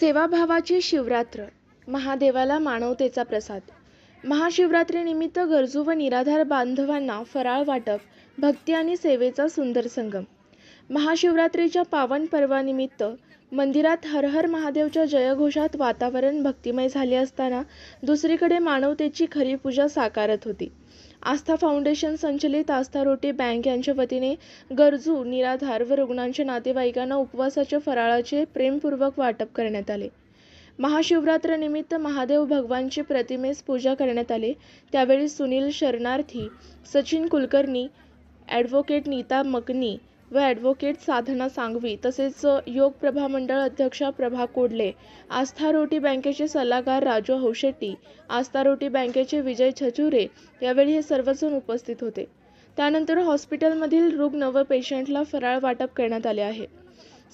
सेवाभावाची शिवरात्र महादेवाला मानवतेचा प्रसाद. महाशिवरात्रीनिमित्त गरजू व निराधार बांधवांना फराळ वाटप भक्ती आणि सेवेचा सुंदर संगम. महाशिवरात्रीच्या पावन पर्वानिमित्त मंदिरात हर हर महादेवच्या जयघोषात वातावरण भक्तिमय झाले असताना दुसरीकडे मानवतेची खरी पूजा साकारत होती. आस्था फाउंडेशन संचलित आस्था रोटी बँक यांच्या वतीने गरजू निराधार व रुग्णांच्या नातेवाईकांना उपवासाच्या फराळाचे प्रेमपूर्वक वाटप करण्यात आले. महाशिवरात्रनिमित्त महादेव भगवानची प्रतिमेस पूजा करण्यात आली. त्यावेळी सुनील शरणार्थी सचिन कुलकर्णी ॲडव्होकेट नीता मकनी व ॲडव्होकेट साधना सांगवी. तसेच योग प्रभा मंडळ अध्यक्षा प्रभा कोडले आस्था रोटी बँकेचे सल्लागार राजू हौशेट्टी आस्था रोटी बँकेचे विजय छचुरे यावेळी हे सर्वजण उपस्थित होते. त्यानंतर हॉस्पिटलमधील रुग्ण व पेशंटला फराळ वाटप करण्यात आले आहे.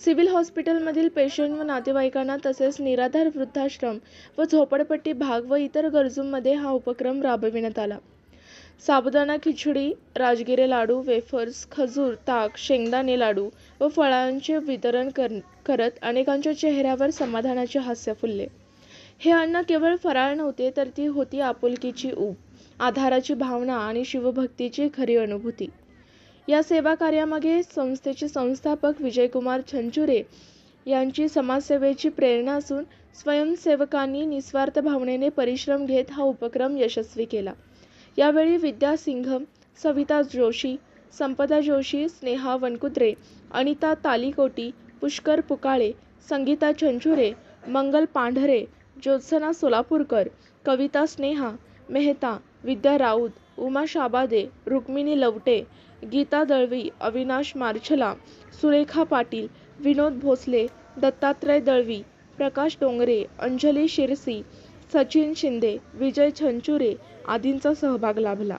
सिव्हिल हॉस्पिटलमधील पेशंट व नातेवाईकांना तसेच निराधार वृद्धाश्रम व झोपडपट्टी भाग व इतर गरजूंमध्ये हा उपक्रम राबविण्यात आला. साबुदाणा खिचडी राजगिरे लाडू वेफर्स खजूर ताक शेंगदाणे लाडू व फळांचे वितरण कर करत अनेकांच्या चेहऱ्यावर समाधानाचे हास्य फुलले. हे अन्न केवळ फराळ नव्हते तर ती होती आपुलकीची ऊब आधाराची भावना आणि शिवभक्तीची खरी अनुभूती. या सेवा कार्यामागे संस्थेचे संस्थापक विजयकुमार छंचुरे यांची समाजसेवेची प्रेरणा असून स्वयंसेवकांनी निस्वार्थ भावनेने परिश्रम घेत हा उपक्रम यशस्वी केला. यावेळी विद्या सिंघम सविता जोशी संपदा जोशी स्नेहा वनकुत्रे अनिता तालिकोटी पुष्कर पुकाळे संगीता छंचुरे मंगल पांढरे ज्योत्सना सोलापूरकर कविता स्नेहा मेहता विद्या राऊत उमा शाबादे रुक्मिणी लवटे गीता दळवी अविनाश मार्छला सुरेखा पाटील विनोद भोसले दत्तात्रय दळवी प्रकाश डोंगरे अंजली शिरसी सचिन शिंदे विजय छंचुरे आदींचा सहभाग लाभला.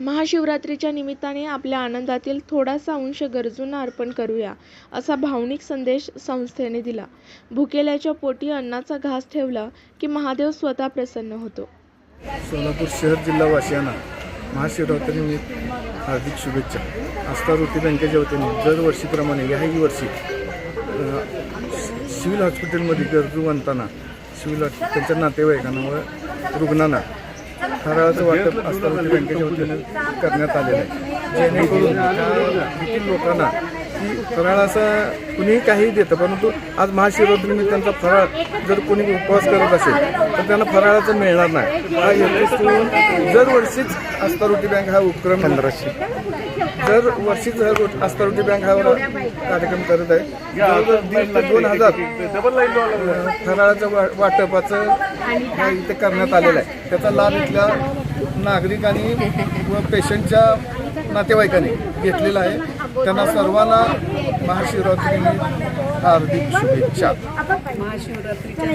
महाशिवरात्रीच्या निमित्ताने आपल्या आनंदातील थोडासा अंश गरजूंना अर्पण करूया असा भावनिक संदेश संस्थेने दिला. भुकेल्याच्या पोटी अन्नाचा घास ठेवला की महादेव स्वतः प्रसन्न होतो. सोलापूर शहर जिल्हा वासियांना महाशिवरात्रीनिमित्त हार्दिक शुभेच्छा. आस्था वृत्ती बँकेच्या वतीने दरवर्षीप्रमाणे याही वर्षी सिव्हिल हॉस्पिटलमध्ये गरजूवंतांना सिव्हिल शिवला त्यांच्या नातेवाईकांमुळे रुग्णांना फराळाचं वाटप असताना बँकेच्या वतीने करण्यात आलेलं आहे. जेणेकरून लोकांना की फराळ असा कुणीही काही देतं परंतु आज महाशिवरात्रीनिमित्त त्यांचा फराळ जर कोणी उपवास करत असेल तर त्यांना फराळाचं मिळणार नाही. हा हेतू ठेवून दरवर्षीच आस्था रोटी बँक हा उपक्रम पंधराशे. दर वर्षीच हा रोट- आस्था रोटी बँक हा कार्यक्रम करत आहे. दोन हजार फराळाचं वा- वाटपाचं हा इथे करण्यात आलेलं आहे. त्याचा लाभ इथल्या नागरिकांनी व पेशंटच्या नातेवाईकांनी घेतलेला आहे. त्यांना सर्वांना महाशिवरात्री हार्दिक शुभेच्छा. महाशिवरात्रीच्या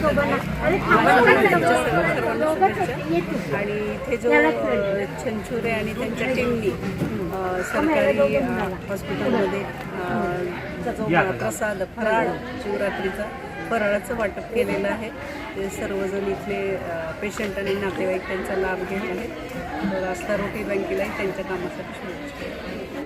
सर्वांना आणि इथे जो अ, छंछुरे आणि त्यांच्या टीमनी सरकारी हॉस्पिटलमध्ये जो प्रसाद फराळ शिवरात्रीचा. फराळाचं वाटप केलेलं आहे. ते सर्वजण इथले पेशंट आणि नातेवाईक त्यांचा लाभ घेत आहेत. तर आस्था रोटी बँकेलाही त्यांच्या कामासाठी शुभेच्छा.